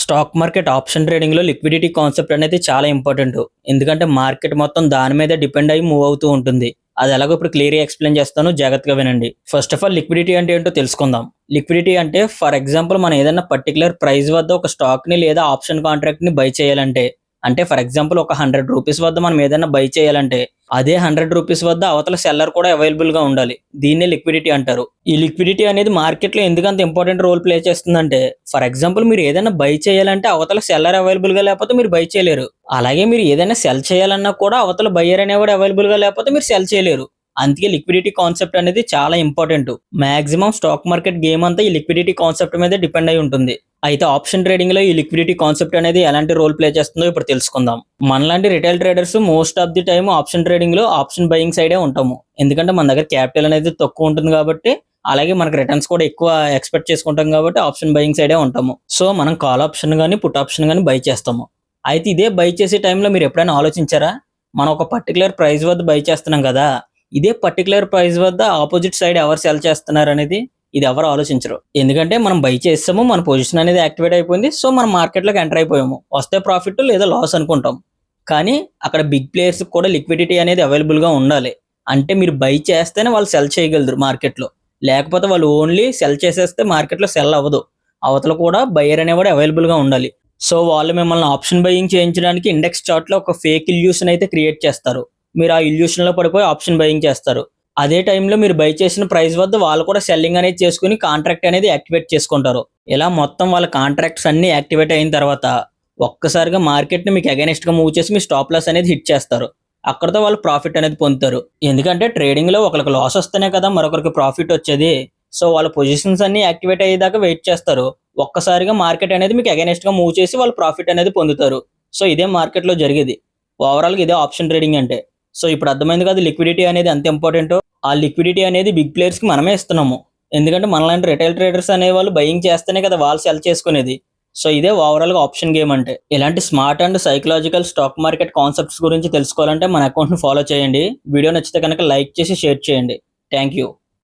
Stock market option ట్రేడింగ్లో liquidity concept అనేది చాలా ఇంపార్టెంట్. ఎందుకంటే మార్కెట్ మొత్తం దాని మీద డిపెండ్ అయ్యి మూవ్ అవుతూ ఉంటుంది. అది ఎలాగో ఇప్పుడు క్లియర్గా ఎక్స్ప్లెయిన్ చేస్తాను. జాగ్రత్తగా వినండి. ఫస్ట్ ఆఫ్ ఆల్ లిక్విడిటీ అంటే ఏంటో తెలుసుకుందాం. లిక్విడిటీ అంటే ఫర్ ఎగ్జాంపుల్ మనం ఏదైనా పర్టికులర్ ప్రైస్ వద్ద ఒక స్టాక్ని లేదా ఆప్షన్ కాంట్రాక్ట్ని బై చేయాలంటే అంటే ఫర్ ఎగ్జాంపుల్ ఒక హండ్రెడ్ రూపీస్ వద్ద మనం ఏదైనా బై చేయాలంటే అదే హండ్రెడ్ రూపీస్ వద్ద అవతల సెల్లర్ కూడా అవైలబుల్గా ఉండాలి. దీన్నే లిక్విడిటీ అంటారు. ఈ లిక్విడిటీ అనేది మార్కెట్లో ఎందుకంత ఇంపార్టెంట్ రోల్ ప్లే చేస్తుందంటే ఫర్ ఎగ్జాంపుల్ మీరు ఏదైనా బై చేయాలంటే అవతల సెల్లర్ అవైలబుల్గా లేకపోతే మీరు బై చేయలేరు. అలాగే మీరు ఏదైనా సెల్ చేయాలన్నా కూడా అవతల బయ్యర్ అనేవాడు అవైలబుల్గా లేకపోతే మీరు సెల్ చేయలేరు. అందుకే లిక్విడిటీ కాన్సెప్ట్ అనేది చాలా important maximum stock market game అంతా ఈ లిక్విడిటీ కాన్సెప్ట్ మీద డిపెండ్ అయి ఉంటుంది. అయితే ఆప్షన్ ట్రేడింగ్లో ఈ లిక్విడిటీ కాన్సెప్ట్ అనేది ఎలాంటి రోల్ ప్లే చేస్తుందో ఇప్పుడు తెలుసుకుందాం. మనలాంటి retail traders most of the time option ట్రేడింగ్లో ఆప్షన్ బయింగ్ సైడే ఉంటాము. ఎందుకంటే మన దగ్గర క్యాపిటల్ అనేది తక్కువ ఉంటుంది కాబట్టి అలాగే మనకు రిటర్న్స్ కూడా ఎక్కువ ఎక్స్పెక్ట్ చేసుకుంటాం కాబట్టి ఆప్షన్ బయింగ్ సైడే ఉంటాము. సో మనం కాల్ ఆప్షన్ కానీ పుట్ ఆప్షన్ కానీ బై చేస్తాము. అయితే ఇదే బై చేసే టైంలో మీరు ఎప్పుడైనా ఆలోచించారా? మనం ఒక పర్టికులర్ ప్రైస్ వద్ద బై చేస్తున్నాం కదా ఇదే పర్టికులర్ ప్రైస్ వద్ద ఆపోజిట్ సైడ్ ఎవరు సెల్ చేస్తున్నారు అనేది ఇది ఎవరు ఆలోచించరు. ఎందుకంటే మనం బై చేస్తాము మన పొజిషన్ అనేది యాక్టివేట్ అయిపోయింది సో మనం మార్కెట్లోకి ఎంటర్ అయిపోయాము. వస్తే ప్రాఫిట్ లేదా లాస్ అనుకుంటాం. కానీ అక్కడ బిగ్ ప్లేయర్స్ కూడా లిక్విడిటీ అనేది అవైలబుల్గా ఉండాలి. అంటే మీరు బై చేస్తేనే వాళ్ళు సెల్ చేయగలరు మార్కెట్లో లేకపోతే వాళ్ళు ఓన్లీ సెల్ చేసేస్తే మార్కెట్లో సెల్ అవ్వదు. అవతల కూడా బయర్ అనేవాడు అవైలబుల్గా ఉండాలి. సో వాళ్ళు మిమ్మల్ని ఆప్షన్ బయింగ్ చేయించడానికి ఇండెక్స్ చార్ట్లో ఒక ఫేక్ ఇల్యూషన్ అయితే క్రియేట్ చేస్తారు. మీరు ఆ ఇల్యూషన్లో పడిపోయి ఆప్షన్ బయింగ్ చేస్తారు. అదే టైంలో మీరు బై చేసిన ప్రైస్ వద్ద వాళ్ళు కూడా సెల్లింగ్ అనేది చేసుకుని కాంట్రాక్ట్ అనేది యాక్టివేట్ చేసుకుంటారు. ఇలా మొత్తం వాళ్ళ కాంట్రాక్ట్స్ అన్ని యాక్టివేట్ అయిన తర్వాత ఒక్కసారిగా మార్కెట్ని మీకు అగైనెస్ట్గా మూవ్ చేసి మీ స్టాప్ లాస్ అనేది హిట్ చేస్తారు. అక్కడతో వాళ్ళు ప్రాఫిట్ అనేది పొందుతారు. ఎందుకంటే ట్రేడింగ్లో ఒకరికి లాస్ వస్తేనే కదా మరొకరికి ప్రాఫిట్ వచ్చేది. సో వాళ్ళ పొజిషన్స్ అన్ని యాక్టివేట్ అయ్యేదాకా వెయిట్ చేస్తారు. ఒక్కసారిగా మార్కెట్ అనేది మీకు అగైనెస్ట్గా మూవ్ చేసి వాళ్ళు ప్రాఫిట్ అనేది పొందుతారు. సో ఇదే మార్కెట్లో జరిగేది. ఓవరాల్గా ఇదే ఆప్షన్ ట్రేడింగ్ అంటే. సో ఇప్పుడు అర్థమైంది కాదు లిక్విడిటీ అనేది ఎంత ఇంపార్టెంటో. ఆ లిక్విడిటీ అనేది బిగ్ ప్లేయర్స్కి మనమే ఇస్తున్నాము. ఎందుకంటే మనలాంటి రిటైల్ ట్రేడర్స్ అనే వాళ్ళు బయింగ్ చేస్తేనే కదా వాళ్ళు సెల్ చేసుకునేది. సో ఇదే ఓవరాల్గా ఆప్షన్ గేమ్ అంటే. ఇలాంటి smart and psychological stock market concepts గురించి తెలుసుకోవాలంటే మన అకౌంట్ని ఫాలో చేయండి. వీడియో నచ్చితే కనుక లైక్ చేసి షేర్ చేయండి. Thank you